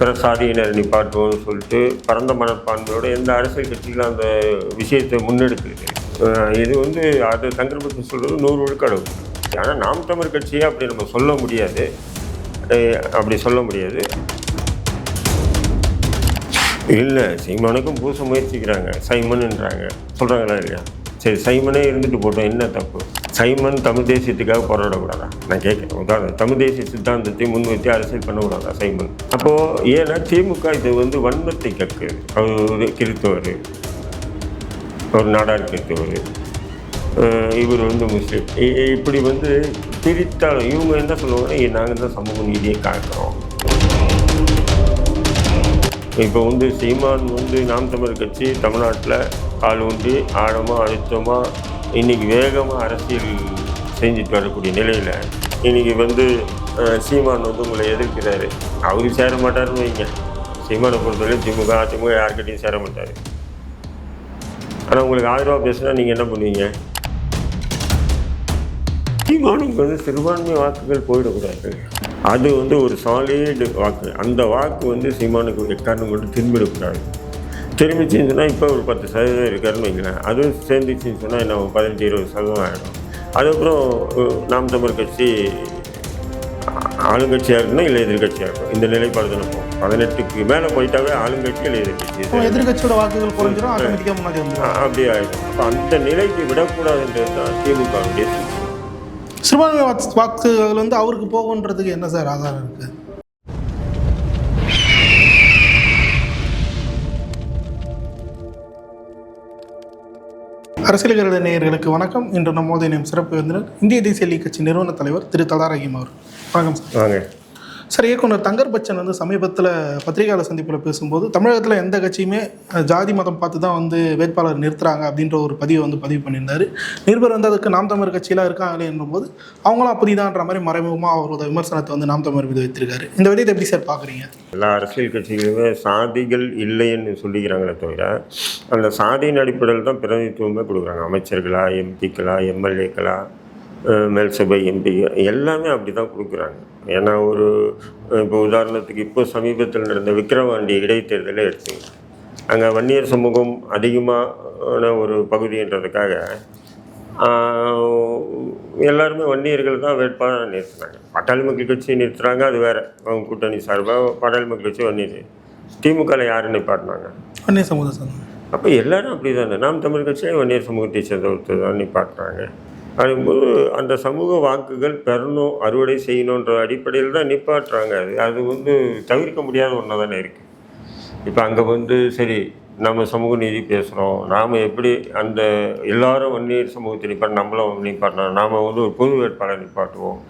பிற சாதியினர் நிப்பாட்டுவோம்னு சொல்லிட்டு பரந்த மனப்பான்மையோட எந்த அரசியல் கட்சிகளும் அந்த விஷயத்தை முன்னெடுக்கிறது. இது வந்து அது தங்கர்பத்தை சொல்கிறது நூறு விழுக்காடு ஆனால் நாம் தமிழ் கட்சியை அப்படி நம்ம சொல்ல முடியாது. அப்படி சொல்ல முடியாது. இல்லை சைமனுக்கும் பூச முயற்சிக்கிறாங்க. சைமன்ன்றாங்க. சொல்கிறாங்களா இல்லையா? சரி சைமனே இருந்துட்டு போட்டோம். என்ன தப்பு? சைமன் தமிழ் தேசியத்துக்காக போராடக்கூடாதா? நான் கேட்குறேன் உதாரணம் தமிழ் தேசிய சித்தாந்தத்தை முன்வைத்து அரசியல் பண்ணக்கூடாதா சைமன்? அப்போது ஏன்னா திமுக இது வந்து வன்மத்தை கற்குது அவர் ஒரு கிறித்தவர் ஒரு நாடார் கிறித்தவர் இவர் வந்து முஸ்லீம். இ- இப்படி வந்து பிரித்தாலும் இவங்க என்ன சொல்லுவாங்கன்னா நாங்கள் தான் சமூக நீதியை காக்கிறோம். இப்போ வந்து சீமான் வந்து நாம் தமிழர் கட்சி தமிழ்நாட்டில் கால் ஊன்றி ஆழமாக அழுத்தமாக இன்றைக்கி வேகமாக அரசியல் செஞ்சுட்டு வரக்கூடிய நிலையில் இன்றைக்கி வந்து சீமான் வந்து உங்களை எதிர்க்கிறாரு. அவரு சேர மாட்டாருன்னு வைங்க. சீமானை பொறுத்தவரை திமுக அதிமுக யார்கிட்டையும் சேர மாட்டார். ஆனால் உங்களுக்கு ஆதரவாக பேசுனா நீங்கள் என்ன பண்ணுவீங்க? சீமானுக்கு வந்து சிறுபான்மை வாக்குகள் போயிடக்கூடாது. அது வந்து ஒரு சாலிட் வாக்கு. அந்த வாக்கு வந்து சீமானுக்கு எக்காரணம் கொண்டு திரும்பிடக்கூடாது. திரும்பிச்சின்னு சொன்னால் இப்போ ஒரு பத்து சதவீதம் இருக்காருன்னு வைங்களேன். அதுவும் சேர்ந்துச்சின்னு சொன்னால் என்ன பதினஞ்சு இருபது சதவீதம் ஆகிடும் அதுக்கப்புறம் நாம் தமிழ் கட்சி ஆளுங்கட்சியாக இருக்கணும் இல்லை எதிர்கட்சியாக இருக்கணும்? இந்த நிலைப்பாடு தானே போகும். பதினெட்டுக்கு மேலே போயிட்டாவே ஆளுங்கட்சி இல்லை எதிர்கட்சி. எதிர்கட்சியோட வாக்குகள் குறைஞ்சிரும் ஆட்டோமேட்டிக்காக முன்னாடி வந்துடும் அ- அப்படி ஆகிடும் அப்போ அந்த நிலைக்கு விடக்கூடாதுன்றது தான் திமுகவுடைய. சிறுபான்மை வாக்கு- வாக்குகள் வந்து அவருக்கு போகுன்றதுக்கு என்ன சார் ஆதாரம் இருக்கு? அரசியல் நேயர்களுக்கு வணக்கம். இன்று நம்மோது சிறப்பு விருந்தினர் இந்திய தேசிய லீக் கட்சி நிறுவன தலைவர் திரு தலா ரஹீம் அவர் வணக்கம் சார். சார் இயக்குனர் தங்கர் பச்சன் வந்து சமீபத்தில் பத்திரிகையாளர் சந்திப்பில் பேசும்போது தமிழகத்தில் எந்த கட்சியுமே ஜாதி மதம் பார்த்து தான் வந்து வேட்பாளர் நிறுத்துறாங்க அப்படின்ற ஒரு பதிவை வந்து பதிவு பண்ணியிருந்தார். நிருபர் வந்து அதுக்கு நாம் தமிழர் கட்சியெலாம் இருக்காங்களே என்னும்போது அவங்களும் அப்படிதான்ற மாதிரி மறைமுகமாக அவரோட விமர்சனத்தை வந்து நாம் தமிழர் மீது வைத்திருக்காரு. இந்த விதத்தை எப்படி சார் பார்க்குறீங்க? எல்லா அரசியல் கட்சிகளுமே சாதிகள் இல்லைன்னு சொல்லிக்கிறாங்களே தவிர அந்த சாதியின் அடிப்படையில் தான் பிரதிநிதித்துவமே கொடுக்குறாங்க. அமைச்சர்களா எம்பிக்களா எம்எல்ஏக்களா மேல் சபை எம்பி எல்லாமே அப்படி தான் கொடுக்குறாங்க. ஏன்னா ஒரு இப்போ உதாரணத்துக்கு இப்போ சமீபத்தில் நடந்த விக்கிரவாண்டி இடைத்தேர்தலை எடுத்தீங்க. அங்கே வன்னியர் சமூகம் அதிகமான ஒரு பகுதின்றதுக்காக எல்லாருமே வன்னியர்கள் தான் வேட்பாளர் நிறுத்தினாங்க. பாட்டாளி மக்கள் கட்சி நிறுத்துறாங்க அது வேற. அவங்க கூட்டணி சார்பாக பாட்டாளி மக்கள் கட்சி வன்னியர். திமுகவில் யார் நிப்பாட்டினாங்க. அந்நிய சமூக சார் அப்போ எல்லாரும் அப்படி தானே நாம் தமிழ் கட்சியே வன்னியர் சமூகத்தை சேர்ந்த ஒருத்தர் தான் நிப்பாட்டுறாங்க அப்படிங்கும்போது அந்த சமூக வாக்குகள் பெறணும் அறுவடை செய்யணுன்ற அடிப்படையில் தான் நிப்பாட்டுறாங்க. அது அது வந்து தவிர்க்க முடியாத ஒன்று தானே இருக்குது இப்போ அங்கே வந்து சரி நம்ம சமூக நீதி பேசுகிறோம் நாம் எப்படி அந்த எல்லாரும் வன்னியர் சமூகத்தை நிப்பாட்டு நம்மளும் நிப்பாட்டணும். நாம் வந்து ஒரு பொது வேட்பாளர் நிப்பாட்டுவோம்.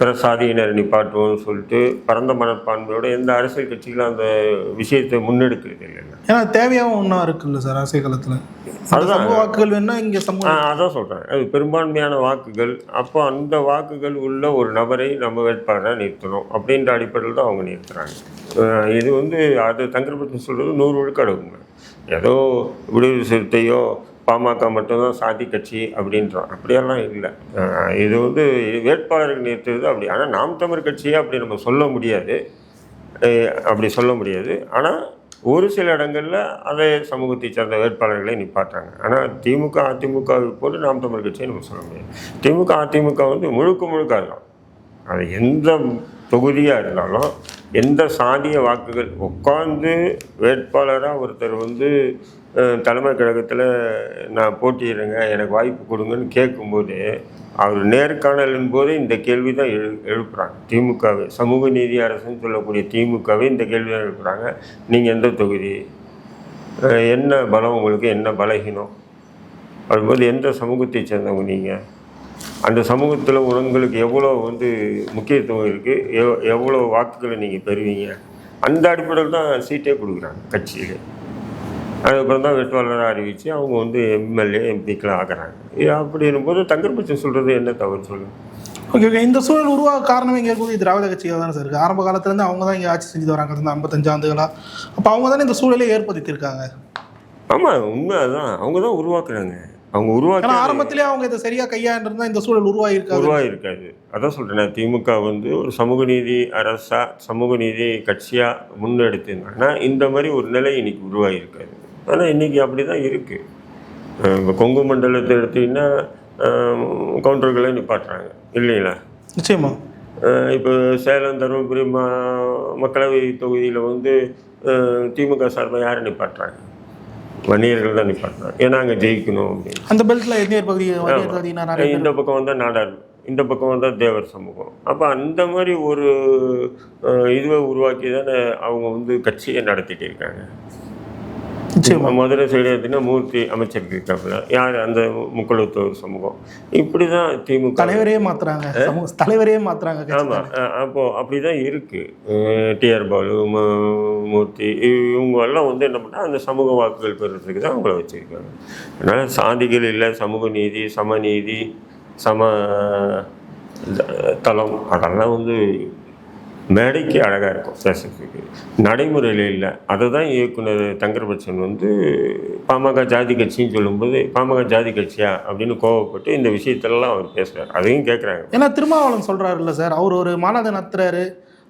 பிற சாதியினர் நிப்பாட்டுவோம்னு சொல்லிட்டு பரந்த மனப்பான்மையோட எந்த அரசியல் கட்சிகளும் அந்த விஷயத்தை முன்னெடுக்கிறது இல்லைங்க ஏன்னா தேவையாகவும் ஒன்றா இருக்குல்ல சார் அரசியல் காலத்தில். அதுதான். வாக்குகள் வேணா இங்கே சமூக அதான் சொல்கிறேன் அது பெரும்பான்மையான வாக்குகள். அப்போ அந்த வாக்குகள் உள்ள ஒரு நபரை நம்ம வேட்பாளராக நிறுத்தணும் அப்படின்ற அடிப்படையில் தான் அவங்க நிறுத்துறாங்க. அஹ் இது வந்து அது தங்கர்பத்தி சொல்கிறது நூறு விழுக்காடு உண்மை ஏதோ விடுதலை சிறுத்தையோ பாமக மட்டும்தான் சாதி கட்சி அப்படின்றோம். அப்படியெல்லாம் இல்லை. இது வந்து வேட்பாளர்கள் நிறுத்துறது அப்படி. ஆனால் நாம் தமிழ் கட்சியே அப்படி நம்ம சொல்ல முடியாது. அப்படி சொல்ல முடியாது. ஆனால் ஒரு சில இடங்களில் அதே சமூகத்தை சேர்ந்த வேட்பாளர்களை நிப்பாட்டாங்க ஆனால் திமுக அதிமுக போது நாம் தமிழ் கட்சியை நம்ம சொல்ல முடியாது. திமுக அதிமுக வந்து முழுக்க முழுக்க அதுதான். அது எந்த தொகுதியாக இருந்தாலும் எந்த சாதிய வாக்குகள் உட்காந்து வேட்பாளராக ஒருத்தர் வந்து தலைமை கழகத்தில் நான் போட்டியிடுறேங்க எனக்கு வாய்ப்பு கொடுங்கன்னு கேட்கும்போது அவர் நேர்காணலின் போது இந்த கேள்வி தான் எழு எழுப்புறாங்க. திமுகவே சமூக நீதி அரசுன்னு சொல்லக்கூடிய திமுகவே இந்த கேள்வி தான் எழுப்புறாங்க. நீங்கள் எந்த தொகுதி? என்ன பலம் உங்களுக்கு என்ன பலகீனம்? அதுபோது எந்த சமூகத்தை சேர்ந்தவங்க நீங்கள் அந்த சமூகத்தில் உங்களுக்கு எவ்வளோ வந்து முக்கியத்துவம் இருக்குது எவ் எவ்வளோ வாக்குகளை நீங்கள் பெறுவீங்க? அந்த அடிப்படையில் தான் சீட்டே கொடுக்குறாங்க கட்சியில். அதுக்கப்புறம் தான் வேட்பாளராக அறிவித்து அவங்க வந்து எம்எல்ஏ எம்பிக்கெலாம் ஆக்குறாங்க இது அப்படின்னும் போது தங்கர்பட்சம் சொல்கிறது என்ன தவறு சொல்லுங்கள் ஓகே ஓகே. இந்த சூழல் உருவாக காரணம் இங்கே இருக்கும்போது திராவிட கட்சிகள் தானே சார் இருக்குது ஆரம்ப காலத்துலேருந்து அவங்க தான் இங்கே ஆட்சி செஞ்சு வராங்க. கடந்த ஐம்பத்தஞ்சு ஆண்டுகளா. அப்போ அவங்க தானே இந்த சூழலை ஏற்படுத்தியிருக்காங்க? ஆமாம் உண்மை அதுதான் அவங்க தான் உருவாக்குறாங்க. அவங்க உருவாக்கி ஆரம்பத்திலே அவங்க இதை சரியா கையாண்டிருந்தா இந்த சூழல் உருவாகிருக்காது உருவாகிருக்காது அதான் சொல்கிறேன் திமுக வந்து ஒரு சமூக நீதி அரசா சமூக நீதி கட்சியாக முன்னெடுத்திருந்தாங்கன்னா இந்த மாதிரி ஒரு நிலை இன்னைக்கு உருவாகிருக்காது ஆனால் இன்னைக்கு அப்படி தான் இருக்குது இப்போ கொங்கு மண்டலத்தை எடுத்தீங்கன்னா கவுண்டர்களை நிப்பாட்டுறாங்க. இல்லைங்களா? நிச்சயமா. இப்போ சேலம் தருமபுரி மா மக்களவை தொகுதியில் வந்து திமுக சார்பாக யாரை நிப்பாட்டுறாங்க? வன்னியர்கள் தான் நிப்பாட்டுறாங்க. ஏன்னா அங்கே ஜெயிக்கணும் அப்படின்னு. அந்த பெல்ட்ல எந்த பகுதி இந்த பக்கம் வந்தால் நாடார் இந்த பக்கம் வந்தால் தேவர் சமூகம். அப்போ அந்த மாதிரி ஒரு இதுவை உருவாக்கி தானே அவங்க வந்து கட்சியை நடத்திட்டு இருக்காங்க. மதுரை சைடு எடுத்தீங்கன்னா மூர்த்தி அமைச்சருக்கு இருக்காப்புல. யார் அந்த முக்குளத்தோர் சமூகம்? இப்படி தான் திமுக. தலைவரே மாத்துறாங்க. தலைவரே மாத்துறாங்க ஆமாம் அப்போ அப்படி தான் இருக்குது டிஆர் பாலு மூர்த்தி இவங்க எல்லாம் வந்து என்ன பண்ணால் அந்த சமூக வாக்குகள் பெறுறதுக்கு தான் அவங்கள வச்சுருக்காங்க. அதனால் சாதிகள் இல்லை சமூக நீதி சமநீதி சம தளம் அதெல்லாம் வந்து மேடைக்கு அழகாக இருக்கும். பேசுறதுக்கு நடைமுறையில் இல்லை. அதை தான் இயக்குனர் தங்கர்பச்சன் வந்து பாமக ஜாதி கட்சின்னு சொல்லும்போது பாமக ஜாதி கட்சியா அப்படின்னு கோவப்பட்டு இந்த விஷயத்தெல்லாம் அவர் பேசுகிறார் அதையும் கேட்குறாங்க ஏன்னா திருமாவளவன் சொல்றாருல்ல சார் அவர் ஒரு மாநாடு நடத்துறாரு.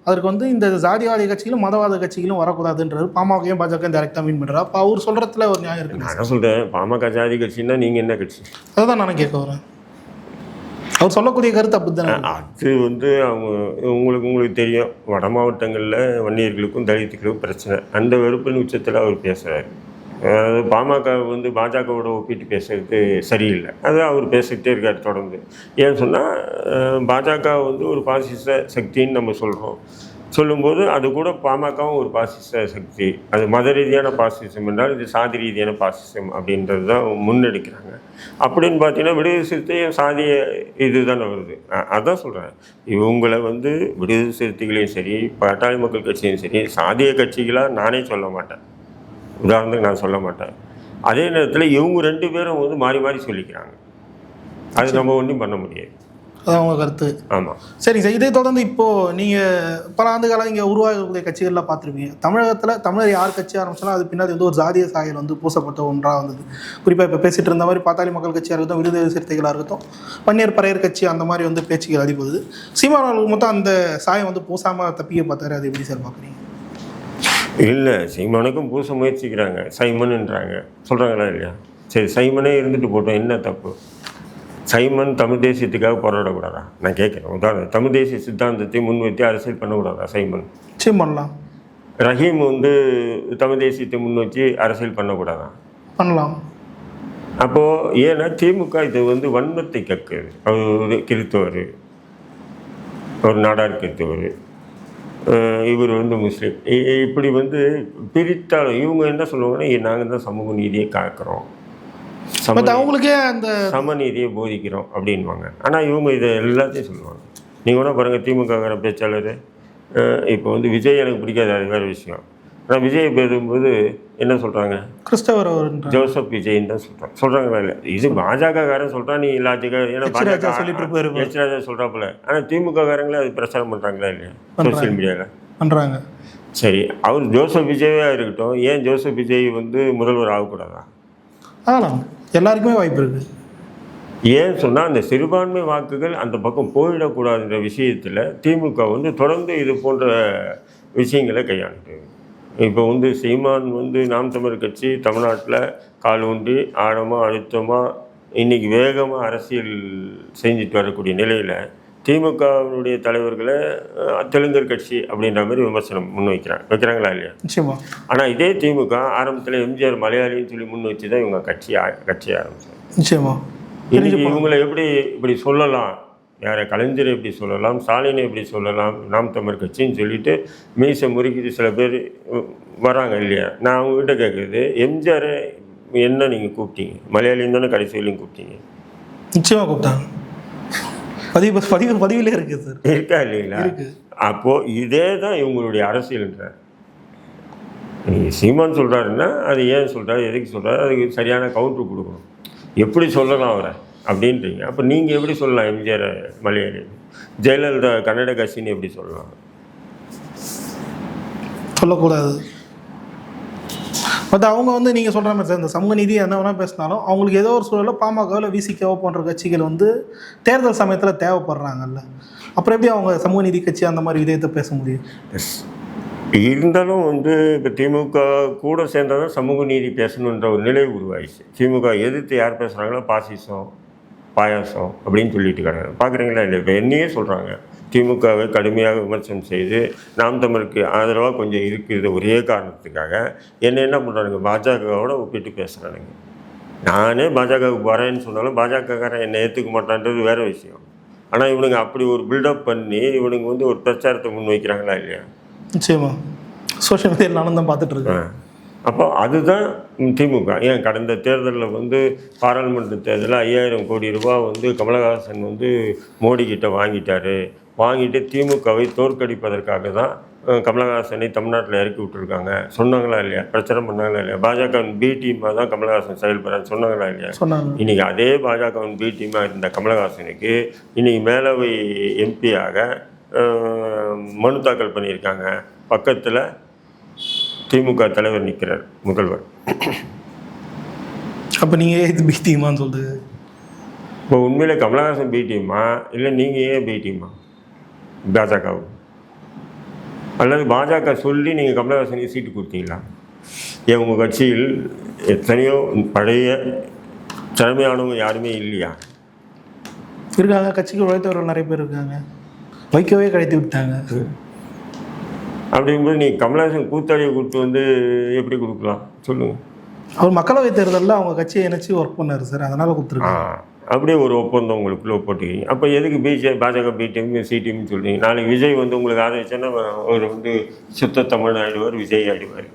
அதற்கு வந்து இந்த ஜாதிவாதி கட்சிகளும் மதவாத கட்சிகளும் வரக்கூடாதுன்றாரு பாமகையும் பாஜக டைரக்டா மீன் அப்போ அவர் சொல்றதுல ஒரு நியாயம் இருக்கு. நான் என்ன சொல்கிறேன் பாமக ஜாதி கட்சின்னா நீங்கள் என்ன கட்சி? அதுதான் நானும் கேட்க வரேன். அவர் சொல்லக்கூடிய கருத்து அப்படித்தானே? அது வந்து அவங்க உங்களுக்கு உங்களுக்கு தெரியும். வட மாவட்டங்களில் வன்னியர்களுக்கும் தலித்துகளுக்கும் பிரச்சனை. அந்த வெறுப்பின் உச்சத்தில் அவர் பேசுகிறாரு அதாவது பாமக வந்து பாஜகவோட ஒப்பிட்டு பேசுறது சரியில்லை. அது அவர் பேசிக்கிட்டே இருக்கார் தொடர்ந்து. ஏன்னு சொன்னால் பாஜக வந்து ஒரு பாசிச சக்தின்னு நம்ம சொல்கிறோம் சொல்லும்போது அது கூட பாமகவும் ஒரு பாசிச சக்தி. அது மத ரீதியான பாசிசம் என்றால் இது சாதி ரீதியான பாசிசம் அப்படின்றது தான் முன்னெடுக்கிறாங்க. அப்படின்னு பார்த்தீங்கன்னா விடுதலை சிறுத்தையும் சாதிய இது தானே வருது அதான் சொல்கிறேன் இவங்களை வந்து விடுதலை சிறுத்தைகளையும் சரி பாட்டாளி மக்கள் கட்சியும் சரி சாதிய கட்சிகளாக நானே சொல்ல மாட்டேன். உதாரணத்துக்கு நான் சொல்ல மாட்டேன். அதே நேரத்தில் இவங்க ரெண்டு பேரும் வந்து மாறி மாறி சொல்லிக்கிறாங்க. அது நம்ம ஒன்றும் பண்ண முடியாது. அதான் உங்க கருத்து. ஆமாம் சரிங்க சார் இதை தொடர்ந்து இப்போ நீங்க பல ஆண்டு காலம் இங்க உருவாகக்கூடிய கட்சிகள்லாம் பார்த்துருப்பீங்க. தமிழகத்துல தமிழர் யார் கட்சி ஆரம்பிச்சாலும் அது பின்னாடி வந்து ஒரு ஜாதிய சாயல் வந்து பூசப்பட்ட ஒன்றா வந்தது. குறிப்பா இப்போ பேசிட்டு இருந்த மாதிரி பாத்தாளி மக்கள் கட்சியாக இருக்கட்டும் விடுதலை சிறுத்தைகளாக இருக்கட்டும் பன்னீர் பறையர் கட்சி அந்த மாதிரி வந்து பேச்சுகள் அடிபடுது. சீமானவர்களுக்கு மொத்தம் அந்த சாயம் வந்து பூசாம தப்பிக்க பார்த்தாரு. அது எப்படி சார் பார்க்குறீங்க? இல்லை சைமனுக்கும் பூச முயற்சிக்கிறாங்க. சைமன்ன்றாங்க. சொல்கிறாங்களா இல்லையா? சரி சைமனே இருந்துட்டு போட்டோம். என்ன தப்பு? சைமன் தமிழ் தேசியத்துக்காக போராடக்கூடாதா? நான் கேட்குறேன். உதாரணம் தமிழ் தேசிய சித்தாந்தத்தை முன்வைத்து அரசியல் பண்ணக்கூடாதா சைமன்? நிச்சயம் பண்ணலாம். ரஹீம் வந்து தமிழ் தேசியத்தை முன் வச்சு அரசியல் பண்ணக்கூடாதா? பண்ணலாம். அப்போது ஏன்னா திமுக இது வந்து வன்மத்தை கக்குது அவர் கிறித்தவர் ஒரு நாடார் கிறித்தவர் இவர் வந்து முஸ்லீம். இப்படி வந்து பிரித்தாலும் இவங்க என்ன சொல்லுவாங்கன்னா நாங்கள் தான் சமூக நீதியை காக்கிறோம். பட் அவங்களுக்கே அந்த சமநீதியை போதிக்கிறோம் அப்படின்வாங்க ஆனால் இவங்க இதை எல்லாத்தையும் சொல்லுவாங்க. நீங்கள் கூட பாருங்கள் திமுக பேச்சாளர் இப்போ வந்து விஜய் எனக்கு பிடிக்காது அது வேறு விஷயம். ஆனால் விஜய் பேசும்போது என்ன சொல்கிறாங்க கிறிஸ்தவர் ஜோசப் விஜய்ன்னு தான் சொல்கிறான் சொல்கிறாங்களா இல்லை? இது பாஜக காரன் சொல்கிறான் நீ லாஜிக்காக ஏன்னா சொல்லிட்டு. பாஜக எச் ராஜா சொல்கிறாப்புல ஆனால் திமுக காரங்களே அது பிரச்சாரம் பண்ணுறாங்களா இல்லையா? சோசியல் மீடியாவில் பண்றாங்க. சரி அவர் ஜோசப் விஜயாக இருக்கட்டும். ஏன் ஜோசப் விஜய் வந்து முதல்வர் ஆகக்கூடாதா? ஆகலாம். எல்லாருக்குமே வாய்ப்பு இருக்கு. ஏன் சொன்னால் அந்த சிறுபான்மை வாக்குகள் அந்த பக்கம் போயிடக்கூடாதுன்ற விஷயத்தில் திமுக வந்து தொடர்ந்து இது போன்ற விஷயங்களை கையாண்டு இப்போ வந்து சீமான் வந்து நாம் தமிழ் கட்சி தமிழ்நாட்டில் கால் ஊன்றி ஆழமாக அழுத்தமாக இன்னைக்கு வேகமாக அரசியல் செஞ்சுட்டு வரக்கூடிய நிலையில் திமுகவினுடைய தலைவர்களை தெலுங்கர் கட்சி அப்படின்ற மாதிரி விமர்சனம் முன் வைக்கிறாங்க. வைக்கிறாங்களா இல்லையா? நிச்சயமா. ஆனால் இதே திமுக ஆரம்பத்தில் எம்ஜிஆர் மலையாளின்னு சொல்லி முன் வச்சு தான் இவங்க கட்சி கட்சி ஆரம்பிச்சாங்க. நிச்சயமா. இன்னைக்கு இவங்களை எப்படி இப்படி சொல்லலாம்? யாரை கலைஞரை எப்படி சொல்லலாம்? ஸ்டாலினை எப்படி சொல்லலாம்? நாம் தமிழ் கட்சின்னு சொல்லிட்டு மீசை முறுக்கிட்டு சில பேர் வராங்க இல்லையா? நான் அவங்ககிட்ட கேட்குறது எம்ஜிஆரை என்ன நீங்கள் கூப்பிட்டீங்க? மலையாளின்னு தானே கடைசி வரையும் கூப்பிட்டீங்க. நிச்சயமா கூப்பிட்டாங்க. பதிவு பதிவு பதிவிலே இருக்கு சார் இருக்கா இல்லைங்களா. அப்போது இதே தான் இவங்களுடைய அரசியல்ன்ற. நீங்கள் சீமான் சொல்கிறாருன்னா அது ஏன் சொல்கிறாரு எதுக்கு சொல்கிறாரு அதுக்கு சரியான கவுண்டர் கொடுக்கணும். எப்படி சொல்லலாம் அவரை? அப்படின்றீங்க. அப்போ நீங்கள் எப்படி சொல்லலாம் எம்ஜிஆர் மலையாளி ஜெயலலிதா கன்னட கட்சின்னு எப்படி சொல்லலாம்? சொல்லக்கூடாது. பட் அவங்க வந்து நீங்கள் சொல்கிற மாதிரி சார் இந்த சமூக நீதி என்ன வேணால் பேசினாலும் அவங்களுக்கு ஏதோ ஒரு சூழலில் பாமகவில் விசிகேவோ போன்ற கட்சிகள் வந்து தேர்தல் சமயத்தில் தேவைப்படுறாங்கல்ல. அப்புறம் எப்படி அவங்க சமூக நீதி கட்சி அந்த மாதிரி விதயத்தை பேச முடியும்? எஸ் இருந்தாலும் வந்து இப்போ திமுக கூட சேர்ந்தால் தான் சமூக நீதி பேசணுன்ற ஒரு நிலை உருவாயிடுச்சு. திமுக எதிர்த்து யார் பேசுகிறாங்களோ பாசிசம் பாயாசம் அப்படின்னு சொல்லிட்டு கிடையாது பார்க்குறீங்களா இல்லை இப்போ என்னையே சொல்கிறாங்க திமுகவை கடுமையாக விமர்சனம் செய்து நாம் தமிழுக்கு ஆதரவாக கொஞ்சம் இருக்குது ஒரே காரணத்துக்காக என்ன என்ன பண்ணுறானுங்க பாஜகவோட ஒப்பிட்டு பேசுகிறானுங்க நானே பாஜகவுக்கு வரேன்னு சொன்னாலும் பாஜகக்காரன் என்னை ஏற்றுக்க மாட்டான்றது வேறு விஷயம். ஆனால் இவனுங்க அப்படி ஒரு பில்டப் பண்ணி இவனுங்க வந்து ஒரு பிரச்சாரத்தை முன் வைக்கிறாங்களா இல்லையா? நிச்சயமா. சோஷியல் மீடியாவில் நானும் தான் பார்த்துட்டு இருக்கேன். அப்போ அதுதான் திமுக. ஏன் கடந்த தேர்தலில் வந்து பாராளுமன்ற தேர்தலில் ஐயாயிரம் கோடி ரூபாய் வந்து கமலஹாசன் வந்து மோடி கிட்ட வாங்கிட்டாரு. வாங்கிட்டு திமுகவை தோற்கடிப்பதற்காக தான் கமலஹாசனை தமிழ்நாட்டில் இறக்கி விட்டுருக்காங்க. சொன்னாங்களா இல்லையா? பிரச்சாரம் பண்ணாங்களா இல்லையா? பாஜகவின் பி டீமாக தான் கமலஹாசன் செயல்படுறான்னு சொன்னாங்களா இல்லையா? சொன்னாங்க. இன்னைக்கு அதே பாஜகவின் பி டீமாக இருந்த கமலஹாசனுக்கு இன்னைக்கு மேலவை எம்பியாக மனு தாக்கல் பண்ணியிருக்காங்க. பக்கத்தில் திமுக தலைவர் நிற்கிறார் முதல்வர். அப்போ நீங்கள் இது பீத்தியமான்னு சொல்லுது இப்போ உண்மையிலே கமலஹாசன் பி டீமா இல்லை நீங்கள் ஏன் பி டீமா பாஜகவுக்கு அல்லது பாஜக சொல்லி நீங்கள் கமலஹாசனுக்கு சீட்டு கொடுத்தீங்களா? ஏன் உங்கள் கட்சியில் எத்தனையோ பழைய திறமையானவங்க யாருமே இல்லையா? இருக்காங்க கட்சிக்கு உழைத்தவர்கள் நிறைய பேர் இருக்காங்க. வைக்கவே கழித்து விட்டாங்க. அப்படிங்கும்போது நீ கமலஹாசன் கூத்தாடியை கொடுத்து வந்து எப்படி கொடுக்கலாம்? சொல்லுங்கள் அவர் மக்களவை தேர்தலில் அவங்க கட்சியை இணைச்சி ஒர்க் பண்ணார் சார் அதனால் ஆ. கொடுத்துருக்காங்க. அப்படியே ஒரு ஒப்பந்தம் உங்களுக்குள்ளே போட்டுக்கிங்க அப்போ எதுக்கு பிஜே பாஜக பி டீம் சி டீம்னு சொல்கிறீங்க நாளைக்கு விஜய் வந்து உங்களுக்கு ஆதரிச்சேன்னா அவர் வந்து சுத்த தமிழ் ஆயிடுவார் விஜய் ஆயிடுவார்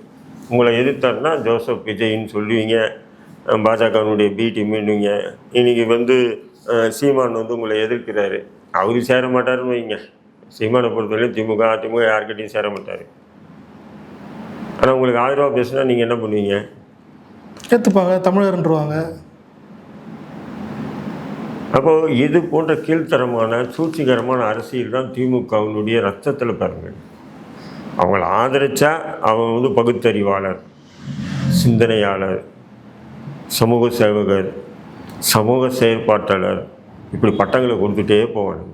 உங்களை எதிர்த்தாருன்னா ஜோசப் விஜய்ன்னு சொல்லுவீங்க. பாஜகனுடைய பாஜகவினுடைய பி டீம்னுவீங்க இன்றைக்கி வந்து சீமான் வந்து உங்களை எதிர்க்கிறாரு. அவரு சேர மாட்டாருன்னு வைங்க. சீமானை பொறுத்தவரையும் திமுக அதிமுக யார்கிட்டையும் சேர மாட்டார். ஆனால் உங்களுக்கு ஆதரவாக பேசுனா நீங்கள் என்ன பண்ணுவீங்க? ஏற்றுப்பாங்க தமிழர்ன்றவாங்க அப்போது இது போன்ற கீழ்த்தரமான சூழ்ச்சிகரமான அரசியல் தான் திமுகவினுடைய ரத்தத்தில் பாருங்க. அவங்கள ஆதரித்தா அவன் வந்து பகுத்தறிவாளர் சிந்தனையாளர் சமூக சேவகர் சமூக செயற்பாட்டாளர் இப்படி பட்டங்களை கொடுத்துட்டே போவானுங்க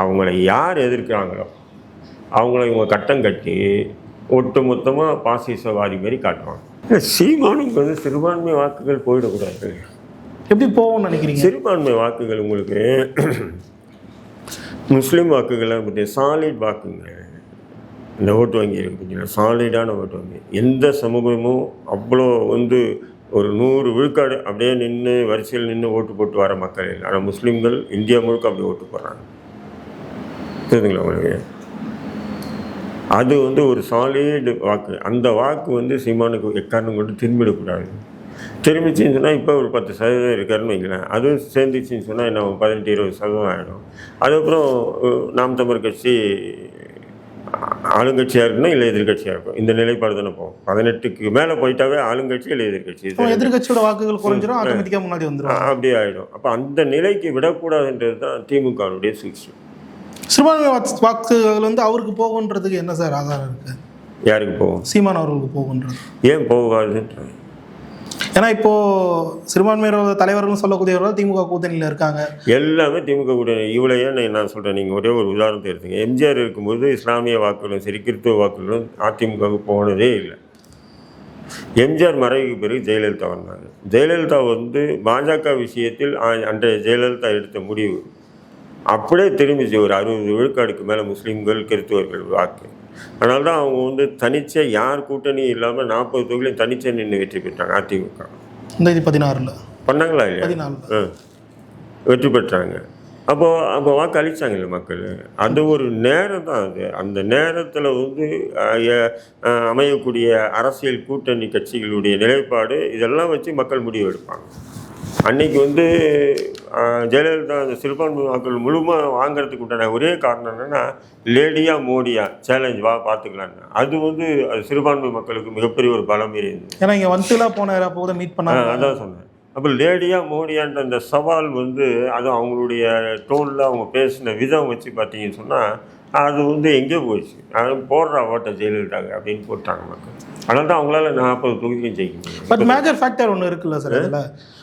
அவங்கள யார் எதிர்க்கிறாங்களோ அவங்கள இவங்க கட்டம் கட்டி ஒட்டு மொத்தமாக பாசிசவாதி மாதிரி காட்டுவாங்க. சீமானுக்கு வந்து சிறுபான்மை வாக்குகள் போயிடக்கூடாது. எப்படி போகும்னு நினைக்கிறீங்க? சிறுபான்மை வாக்குகள் உங்களுக்கு முஸ்லீம் வாக்குகள்லாம் பற்றி சாலிட் வாக்குங்க இந்த ஓட்டு வங்கி இருக்கு பார்த்தீங்களா சாலிடான ஓட்டு வங்கி. எந்த சமூகமும் அவ்வளோ வந்து ஒரு நூறு விழுக்காடு அப்படியே நின்று வரிசையில் நின்று ஓட்டு போட்டு வர மக்கள் இல்லை. ஆனால் முஸ்லீம்கள் இந்தியா முழுக்க அப்படி ஓட்டு போடுறாங்க. தெரியுதுங்களா உங்களுக்கு? அது வந்து ஒரு சாலிடு வாக்கு. அந்த வாக்கு வந்து சீமானுக்கு எக்காரணம் கொண்டு திரும்பிடக்கூடாது திரும்பிச்சின்னு சொன்னால் இப்போ ஒரு பத்து சதவீதம் இருக்காருன்னு வைங்களேன். அதுவும் சேர்ந்துச்சின்னு சொன்னால் என்ன பதினெட்டு இருபது சதவீதம் ஆகிடும் அதுக்கப்புறம் நாம் தமிழ் கட்சி ஆளுங்கட்சியாக இருக்கணும் இல்லை எதிர்கட்சியாக இருக்கும் இந்த நிலைப்பாடு தானே போகும். பதினெட்டுக்கு மேலே போயிட்டாவே ஆளுங்கட்சி இல்லை எதிர்கட்சி. எதிர்கட்சியோட வாக்குகள் குறைஞ்சிரும் ஆட்டோமேட்டிக்காக முன்னாடி வந்துடும் அப்படியே ஆகிடும் அப்போ அந்த நிலைக்கு விடக்கூடாதுன்றது தான் திமுகவுடைய சூழ்ச்சி சிறுபான்மை வாக்கு- வாக்குகள் வந்து அவருக்கு போகுன்றதுக்கு என்ன சார் ஆதாரம் இருக்கு? யாருக்கு போகும்? சீமான் அவர்களுக்கு போகுன்றது. ஏன் போகாதுன்ற ஏன்னா இப்போ சிறுபான்மையினர் தலைவர்கள் சொல்லக்கூடியவர்கள் திமுக கூட்டணியில் இருக்காங்க. எல்லாமே திமுக கூட்டணி. இவ்வளோ ஏன் நான் சொல்கிறேன் நீங்கள் ஒரே ஒரு உதாரணத்தை எடுத்துங்க. எம்ஜிஆர் இருக்கும்போது இஸ்லாமிய வாக்குகளும் சரி கிறிஸ்துவ வாக்குகளும் அதிமுகவுக்கு போனதே இல்லை. எம்ஜிஆர் மறைவுக்கு பிறகு ஜெயலலிதா வந்தாங்க. ஜெயலலிதா வந்து பாஜக விஷயத்தில் அன்றைய ஜெயலலிதா எடுத்த முடிவு. அப்படியே திரும்பிச்சு ஒரு அறுபது விழுக்காடுக்கு மேலே முஸ்லீம்கள் கிறிஸ்துவர்கள் வாக்கு. அதனால தான் அவங்க வந்து தனிச்சே யார் கூட்டணியும் இல்லாமல் நாற்பது தொகுதியிலும் தனிச்சே நின்று வெற்றி பெற்றாங்க அதிமுக. ரெண்டாயிரத்தி பதினாறில். பண்ணாங்களா இல்லையா. வெற்றி பெற்றாங்க. அப்போ அப்போ வாக்கு அளிச்சாங்கல்ல மக்கள்? அது ஒரு நேரம் தான் அது. அந்த நேரத்தில் வந்து அமையக்கூடிய அரசியல் கூட்டணி கட்சிகளுடைய நிலைப்பாடு இதெல்லாம் வச்சு மக்கள் முடிவு எடுப்பாங்க அன்னைக்கு வந்து ஜெயலலிதா அந்த சிறுபான்மை வாக்குகள் முழுமையாக வாங்குறதுக்கு உண்டான ஒரே காரணம் என்னென்னா லேடியா மோடியா சேலஞ்ச் வா பார்த்துக்கலான்னு அது வந்து அது சிறுபான்மை மக்களுக்கு மிகப்பெரிய ஒரு பலம் இருந்தது ஏன்னா இங்கே வந்துலாம் அப்போ கூட மீட் ஆ, பண்ணாங்க அதான் சொன்னேன். அப்போ லேடியா மோடியான்ற அந்த சவால் வந்து அது அவங்களுடைய டோனில் அவங்க பேசின விதம் வச்சு பார்த்தீங்கன்னு சொன்னால் அது வந்து எங்கே போச்சு. அது போடுறா ஓட்ட ஜெயலலிதாங்க அப்படின்னு போட்டாங்க மக்கள். அதனால தான் அவங்களால நாற்பது தொகுதியும் ஜெயிக்க முடியும். பட் மேஜர் ஃபேக்டர் ஒன்று இருக்குல்ல சார் அதில்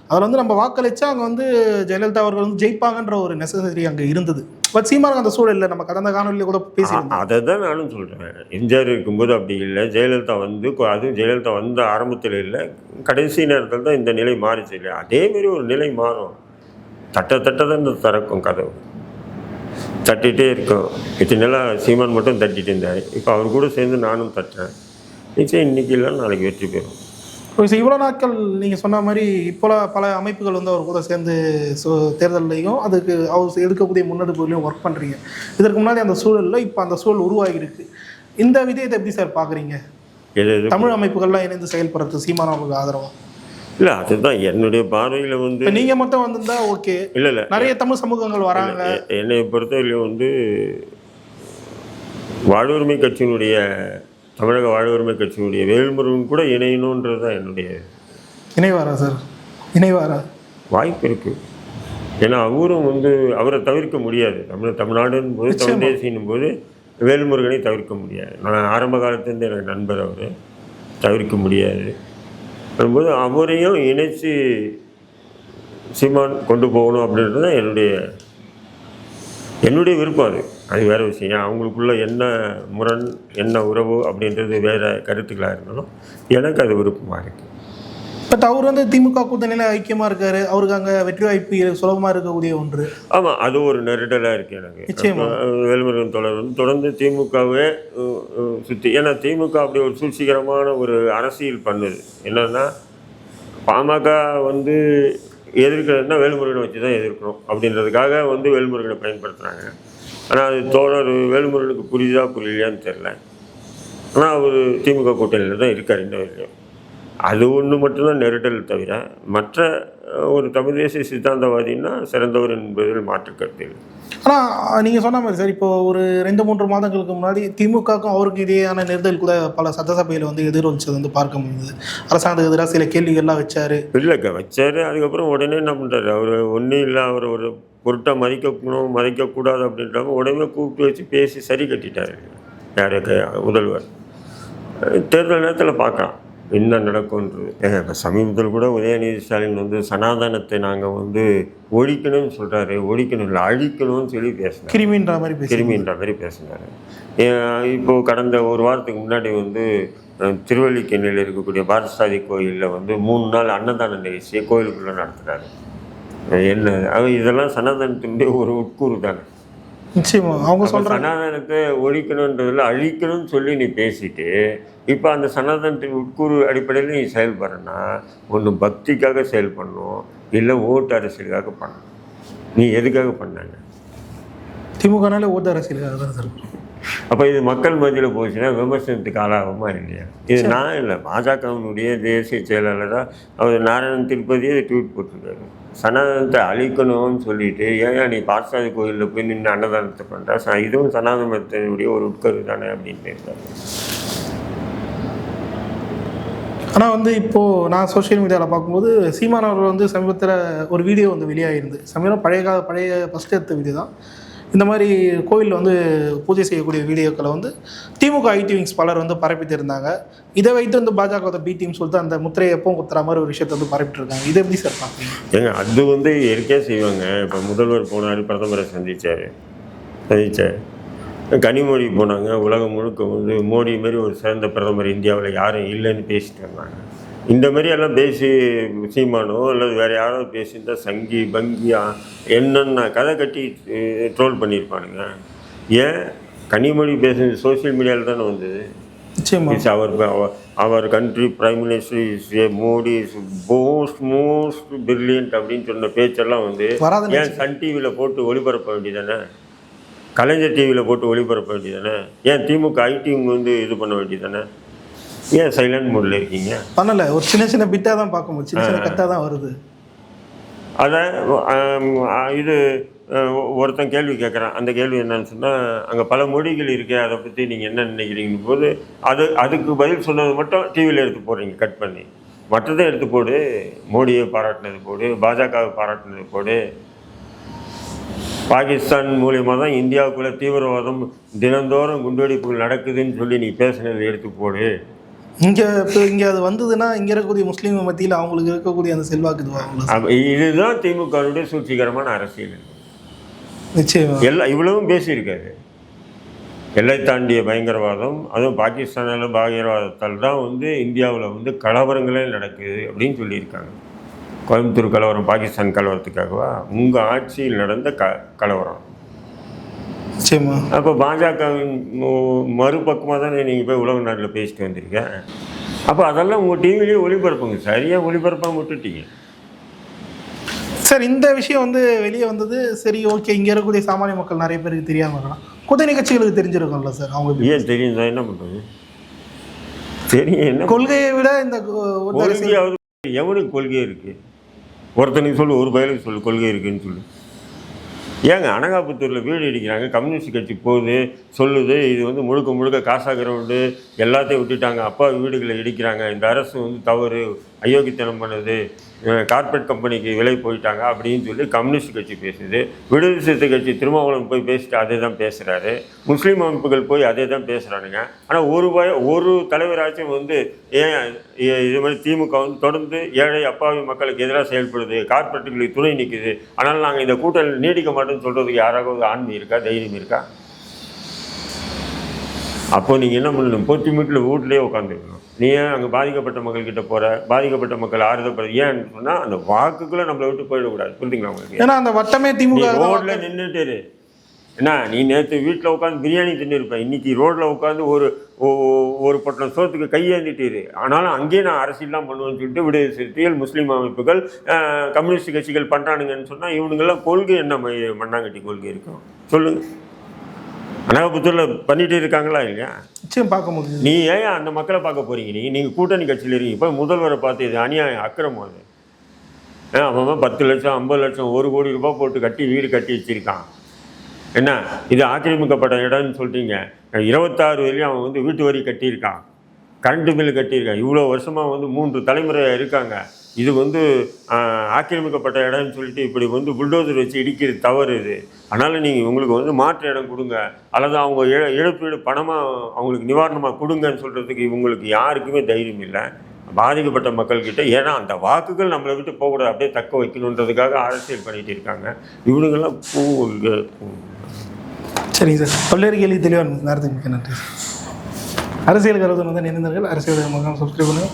அதில் வந்து நம்ம வாக்களித்தா அங்கே வந்து ஜெயலலிதா அவர்கள் வந்து ஜெயிப்பாங்கன்ற ஒரு நெசசரி அங்கே இருந்தது. பட் சீமானுக்கு அந்த சூழல் இல்லை. நம்ம கடந்த காணொலியில் கூட பேசியிருந்தோம். அதை தான் நானும் சொல்கிறேன் எம்ஜிஆர் இருக்கும்போது அப்படி இல்லை. ஜெயலலிதா வந்து அதுவும் ஜெயலலிதா வந்த ஆரம்பத்தில் இல்லை. கடைசி நேரத்தில் தான் இந்த நிலை மாறிச்சு இல்லையா? அதேமாரி ஒரு நிலை மாறும். தட்ட தட்ட தான் இந்த திறக்கும் கதவு. தட்டிகிட்டே இருக்கும். இத்தனை சீமான் மட்டும் தட்டிட்டு இருந்தார். இப்போ அவர் கூட சேர்ந்து நானும் தட்டுறேன். நிச்சயம் இன்னைக்கு இல்லை நாளைக்கு வெற்றி பெறும். இப்போ இவ்வளோ நாட்கள் நீங்கள் சொன்ன மாதிரி இப்போல பல அமைப்புகள் வந்து அவர் கூட சேர்ந்து ஸோ தேர்தல்லையும் அதுக்கு அவர் எடுக்கக்கூடிய முன்னெடுப்புகளையும் ஒர்க் பண்ணுறீங்க இதற்கு முன்னாடி அந்த சூழலில் இப்போ அந்த சூழல் உருவாகியிருக்கு. இந்த விதயத்தை எப்படி சார் பார்க்குறீங்க தமிழ் அமைப்புகள்லாம் இணைந்து செயல்படுறது சீமான் அவர்களுக்கு ஆதரவா? இல்லை அதுதான் என்னுடைய பார்வையில் வந்து நீங்கள் மட்டும் வந்திருந்தா ஓகே. இல்லை இல்லை. நிறைய தமிழ் சமூகங்கள் வராங்க. என்னை பொறுத்தவரையிலும் வந்து வாழ்வுரிமை கட்சியினுடைய தமிழக வாழ்வுரிமை கட்சியினுடைய வேல்முருகன் கூட இணையணுன்றது தான் என்னுடைய இணைவாரா சார்? இணைவாரா? வாய்ப்பு இருக்குது ஏன்னா அவரும் வந்து அவரை தவிர்க்க முடியாது. தமிழ் தமிழ்நாடுன்னு போது தமிழ் தேசியன்னும் போது வேல்முருகனை தவிர்க்க முடியாது. நான் ஆரம்ப காலத்துலேருந்து எனக்கு நண்பர் அவர். தவிர்க்க முடியாது. வரும்போது அவரையும் இணைச்சு சீமான் கொண்டு போகணும் அப்படின்றது தான் என்னுடைய என்னுடைய விருப்பம் அது. அது வேறு விஷயம். அவங்களுக்குள்ள என்ன முரண் என்ன உறவு அப்படின்றது வேறு கருத்துக்களாக இருந்தாலும் எனக்கு அது விருப்பமாக இருக்குது பட் அவர் வந்து திமுக கூட்டணியில் ஐக்கியமாக இருக்காரு. அவருக்கு அங்கே வெற்றி வாய்ப்பு சுலபமாக இருக்கக்கூடிய ஒன்று. ஆமாம் அது ஒரு நெருடலாக இருக்குது எனக்கு. வேல்முருகன் தொடர் வந்து தொடர்ந்து திமுகவே சுற்றி ஏன்னா திமுக அப்படி ஒரு சூழ்ச்சிகரமான ஒரு அரசியல் பண்ணுது. என்னன்னா பாமக வந்து எதிர்க்கிறதுனா வேல்முருகனை வச்சு தான் எதிர்க்கணும் அப்படின்றதுக்காக வந்து வேல்முருகனை பயன்படுத்துகிறாங்க ஆனால் அது தோழர் வேல்முருகனுக்கு புரியுதா புரியலையான்னு தெரில ஆனால் அவர் திமுக கூட்டணியில் தான் இருக்கார் இன்ன வரைக்கும் அது ஒன்று மட்டும்தான் நெருடல் தவிர மற்ற ஒரு தமிழ் தேசிய சித்தாந்தவாதின்னா சிறந்தவர் என்பதில் மாற்று கருத்து இல்லை. ஆனால் நீங்கள் சொன்ன மாதிரி சார் இப்போ ஒரு ரெண்டு மூன்று மாதங்களுக்கு முன்னாடி திமுகவுக்கும் அவருக்கு இடையேயான நெருடல் கூட பல சட்டசபையில் வந்து எதிரொலிச்சது வந்து பார்க்க முடியுது அரசாங்கத்துக்கு எதிராக சில கேள்விகள்லாம் வச்சாரு. இல்லைக்கா வச்சாரு. அதுக்கப்புறம் உடனே என்ன பண்ணுறாரு அவர் ஒன்றும் இல்லை அவர் ஒரு பொருட்டை மதிக்கணும் மதிக்கக்கூடாது அப்படின்றவங்க உடனே கூப்பிட்டு வச்சு பேசி சரி கட்டிட்டாரு. யாருக்கு முதல்வர். தேர்தல் நேரத்தில் பார்க்கலாம். என்ன நடக்கும்ன்றது. இப்போ சமீபத்தில் கூட உதயநிதி ஸ்டாலின் வந்து சனாதனத்தை நாங்கள் வந்து ஒழிக்கணும்னு சொல்கிறாரு ஒழிக்கணும் இல்லை அழிக்கணும்னு சொல்லி பேசினார். கிருமின்ற மாதிரி கிருமின்ற மாதிரி பேசினார். இப்போ கடந்த ஒரு வாரத்துக்கு முன்னாடி வந்து அஹ், திருவல்லிக்கேணியில் இருக்கக்கூடிய பாரசாதி கோயிலில் வந்து மூணு நாள் அன்னதான நிகழ்ச்சியை கோயிலுக்குள்ளே நடத்துகிறாரு என்ன அது இதெல்லாம் சனாதனத்தினுடைய ஒரு உட்கூறு தானே. நிச்சயமா அவங்க சொல்கிறாங்க சனாதனத்தை ஒழிக்கணுன்றதுல அழிக்கணும்னு சொல்லி நீ பேசிட்டு இப்போ அந்த சனாதனத்தின் உட்கூறு அடிப்படையில் நீ செயல்படுறனா ஒன்று பக்திக்காக செயல்படணும் இல்லை ஓட்டு அரசியலுக்காக பண்ணணும். நீ எதுக்காக பண்ணாங்க? திமுகனாலே ஓட்டு அரசியலுக்காக தான் சார் அப்போ இது மக்கள் மத்தியில் போச்சுன்னா விமர்சனத்துக்கு ஆளாகுமா இல்லையா? இது நான் இல்லை பாஜகவினுடைய தேசிய செயலாளராக அவர் நாராயணன் திருப்பதியே ட்வீட் போட்டிருக்காரு. சனாதனத்தை அழிக்கணும்னு சொல்லிட்டு ஏன் நீ பாரசாதி கோயிலில் போய் நின்று அன்னதானத்தை பண்ணுறா ச இதுவும் சனாதனத்தினுடைய ஒரு உட்கரு தானே அப்படின்னு இருக்காரு ஆனால் வந்து இப்போது நான் சோஷியல் மீடியாவில் பார்க்கும்போது சீமான் அவர்கள் வந்து சமீபத்தில் ஒரு வீடியோ வந்து வெளியாகிருந்து சமீபம் பழைய கால பழைய ஃபஸ்ட் எடுத்த வீடியோ தான். இந்த மாதிரி கோயிலில் வந்து பூஜை செய்யக்கூடிய வீடியோக்களை வந்து திமுக ஐடி விங்ஸ் பலர் வந்து பரப்பிட்டு இருந்தாங்க இதை வைத்து வந்து பாஜக பி டீம் சொல்லிட்டு அந்த முத்திரையை எப்பவும் குத்துற மாதிரி ஒரு விஷயத்தை வந்து பரப்பிட்டு இருக்காங்க இதை எப்படி சார் பார்க்குறீங்க? ஏங்க அது வந்து இயற்கையாக செய்வாங்க. இப்போ முதல்வர் போனார் பிரதமரை சந்திச்சார். சந்திச்சார். கனிமொழி போனாங்க. உலகம் முழுக்க வந்து மோடி மாதிரி ஒரு சிறந்த பிரதமர் இந்தியாவில் யாரும் இல்லைன்னு பேசிட்டு இருந்தாங்க. இந்த மாதிரி எல்லாம் பேசி சீமானோ அல்லது வேறு யாராவது பேசியிருந்தா சங்கி பங்கியா என்னென்ன கதை கட்டி ட்ரோல் பண்ணியிருப்பானுங்க. ஏன்? கனிமொழி பேசுனது சோஷியல் மீடியாவில் தானே வந்தது. இட்ஸ் அவர் அவர் country prime minister is a Modi is most most brilliant அப்படின்னு சொன்ன பேச்செல்லாம் வந்து ஏன் சன் டிவியில் போட்டு ஒளிபரப்ப வேண்டியதானே கலைஞர் டிவியில் போட்டு ஒளிபரப்ப வேண்டியதானே ஏன் திமுக ஐடி வந்து இது பண்ண வேண்டியதானே ஏன் சைலண்ட் மோடில் இருக்கீங்க? பண்ணலை. ஒரு சின்ன சின்ன பிட்டாக தான் பார்க்க முடியும் சின்ன சின்ன கட்டாக தான் வருது. அதை ஆம், ஆ, இது ஒருத்தன் கேள்வி கேட்குறான் அந்த கேள்வி என்னன்னு சொன்னால் அங்கே பல மொழிகள் இருக்கே அதை பற்றி நீங்கள் என்ன நினைக்கிறீங்க போது அது அதுக்கு பதில் சொன்னது மட்டும் டிவியில் எடுத்து போடுறீங்க கட் பண்ணி. மற்றதை எடுத்து போடு. மோடியை பாராட்டினது போடு. பாஜகவை பாராட்டினது போடு. பாகிஸ்தான் மூலியமாக தான் இந்தியாவுக்குள்ளே தீவிரவாதம் தினந்தோறும் குண்டுவெடிப்புகள் நடக்குதுன்னு சொல்லி நீ பேசுனதை எடுத்து போடு. இங்கே இப்போ இங்கே அது வந்ததுன்னா இங்கே இருக்கக்கூடிய முஸ்லீம் மத்தியில் அவங்களுக்கு இருக்கக்கூடிய அந்த செல்வாக்கு இதுதான் திமுகவுடைய சூழ்ச்சிகரமான அரசியல். நிச்சயமா. எல்லா இவ்வளவும் பேசியிருக்காரு. எல்லை தாண்டிய பயங்கரவாதம் அதுவும் பாகிஸ்தானில் பயங்கரவாதத்தால் தான் வந்து இந்தியாவில் வந்து கலவரங்களே நடக்குது அப்படின்னு சொல்லியிருக்காங்க. கோயம்புத்தூர் கலவரம் பாகிஸ்தான் கலவரத்துக்காகவா? உங்கள் ஆட்சியில் நடந்த க கலவரம். நிச்சயமா. அப்போ பாஜகவின் மறுபக்கமாக தானே நீங்கள் போய் உலக நாட்டில் பேசிட்டு வந்திருக்கேன் அப்போ அதெல்லாம் உங்கள் டிவிலேயே ஒளிபரப்புங்க. சரியாக ஒளிபரப்பாக விட்டுட்டீங்க. சார் இந்த விஷயம் வந்து வெளியே வந்தது சரி ஓகே இங்கே இருக்கக்கூடிய சாமானிய மக்கள் நிறைய பேருக்கு தெரியாமல் இருக்கலாம். கூட்டணி கட்சிகளுக்கு தெரிஞ்சிருக்கும்ல சார் அவங்க ஏன் தெரியும் தான் என்ன பண்ணுறது தெரியும் என்ன கொள்கையை விட இந்த எவனுக்கு கொள்கை இருக்கு? ஒருத்தனுக்கு சொல்லு ஒரு பயலுக்கு சொல்லு கொள்கை இருக்குன்னு சொல்லு. ஏங்க அனகாபுத்தூரில் வீடு இடிக்கிறாங்க கம்யூனிஸ்ட் கட்சி போகுது சொல்லுது இது வந்து முழுக்க முழுக்க காசா கிரவுண்டு எல்லாத்தையும் விட்டுட்டாங்க அப்பா வீடுகளை இடிக்கிறாங்க இந்த அரசு வந்து தவறு அயோக்கியத்தனம் பண்ணுது கார்பரேட் கார்ப்பரேட் கம்பெனிக்கு விலை போயிட்டாங்க அப்படின்னு சொல்லி கம்யூனிஸ்ட் கட்சி பேசுது. விடுதலை சிறுத்தை கட்சி திருமாவளவன் போய் பேசிட்டு அதே தான் பேசுகிறாரு முஸ்லீம் அமைப்புகள் போய் அதே தான் பேசுகிறானுங்க ஆனால் ஒரு பய ஒரு தலைவராச்சும் வந்து ஏன் இது மாதிரி திமுக வந்து தொடர்ந்து ஏழை அப்பாவி மக்களுக்கு எதிராக செயல்படுது. கார்பரேட்டுகளுக்கு துணை நிற்குது ஆனால் நாங்கள் இந்த கூட்டணி நீடிக்க மாட்டோம்னு சொல்கிறதுக்கு யாராவது ஆண்மை இருக்கா? தைரியம் இருக்கா? அப்போ நீங்கள் என்ன பண்ணணும்? பொத்தி மீட்டில் வீட்லேயே உட்காந்துருக்கணும் நீ ஏன் அங்கே பாதிக்கப்பட்ட மக்கள்கிட்ட போகிற பாதிக்கப்பட்ட மக்கள் ஆறுதல் படுற ஏன்னு சொன்னால் அந்த வாக்குக்குள்ளே நம்மளை விட்டு போயிடக்கூடாது. புரிஞ்சுங்களா உங்களுக்கு? ஏன்னா அந்த வட்டமே திமுக ரோட்ல நின்றுட்டு என்ன நீ நேற்று வீட்டில் உட்காந்து பிரியாணி தின்னுருப்ப. இன்னைக்கு ரோட்ல உட்காந்து ஒரு ஒரு பொட்டலம் சோத்துக்கு கையேந்திட்டு இரு. ஆனாலும் அங்கேயே நான் அரசியல்லாம் பண்ணுவேன்னு சொல்லிட்டு விடுதலை சிறுத்தைகள் முஸ்லீம் அமைப்புகள் கம்யூனிஸ்ட் கட்சிகள் பண்ணுறானுங்கன்னு சொன்னால் இவனுங்கெல்லாம் கொள்கை என்ன மண்ணாங்கட்டி கொள்கை இருக்கும்? சொல்லுங்க. அனகாபுத்தூரில் பண்ணிட்டு இருக்காங்களா இல்லையா? நிச்சயம் பார்க்க முடியுது. நீ ஏன் அந்த மக்களை பார்க்க போறீங்க? நீ நீங்கள் கூட்டணி கட்சியில் இருக்கீங்க. இப்போ முதல்வரை பார்த்து இது அநியாயம் அக்கிரமம் அது. அவன் பத்து லட்சம் ஐம்பது லட்சம் ஒரு கோடி ரூபாய் போட்டு கட்டி வீடு கட்டி வச்சிருக்கான். என்ன? இது ஆக்கிரமிக்கப்பட்ட இடம்னு சொல்லிட்டீங்க இருபத்தாறு வரையும் அவன் வந்து வீட்டு வரி கட்டியிருக்கான். Current bill கட்டியிருக்கான். இவ்வளோ வருஷமாக வந்து மூன்று தலைமுறை இருக்காங்க. இது வந்து ஆக்கிரமிக்கப்பட்ட இடம்னு சொல்லிட்டு இப்படி வந்து புல்டோசர் வச்சு இடிக்கிறது தவறு இது. அதனால் நீங்கள் உங்களுக்கு வந்து மாற்று இடம் கொடுங்க. அல்லது அவங்க இழ இழப்பீடு பணமாக அவங்களுக்கு நிவாரணமாக கொடுங்கன்னு சொல்கிறதுக்கு இவங்களுக்கு யாருக்குமே தைரியம் இல்லை. பாதிக்கப்பட்ட மக்கள்கிட்ட ஏன்னா அந்த வாக்குகள் நம்மளை விட்டு போகக்கூடாது. அப்படியே தக்க வைக்கணுன்றதுக்காக அரசியல் பண்ணிகிட்டு இருக்காங்க. இவனுங்கெல்லாம் பூ சரிங்க சார். பல்வேறு கேள்வி தெளிவாக நேரத்துக்கு மிக்க நன்றி. அரசியல் கருத்து வந்து நினைந்தார்கள் அரசியல் சப்ஸ்கிரைப் பண்ணுங்கள்.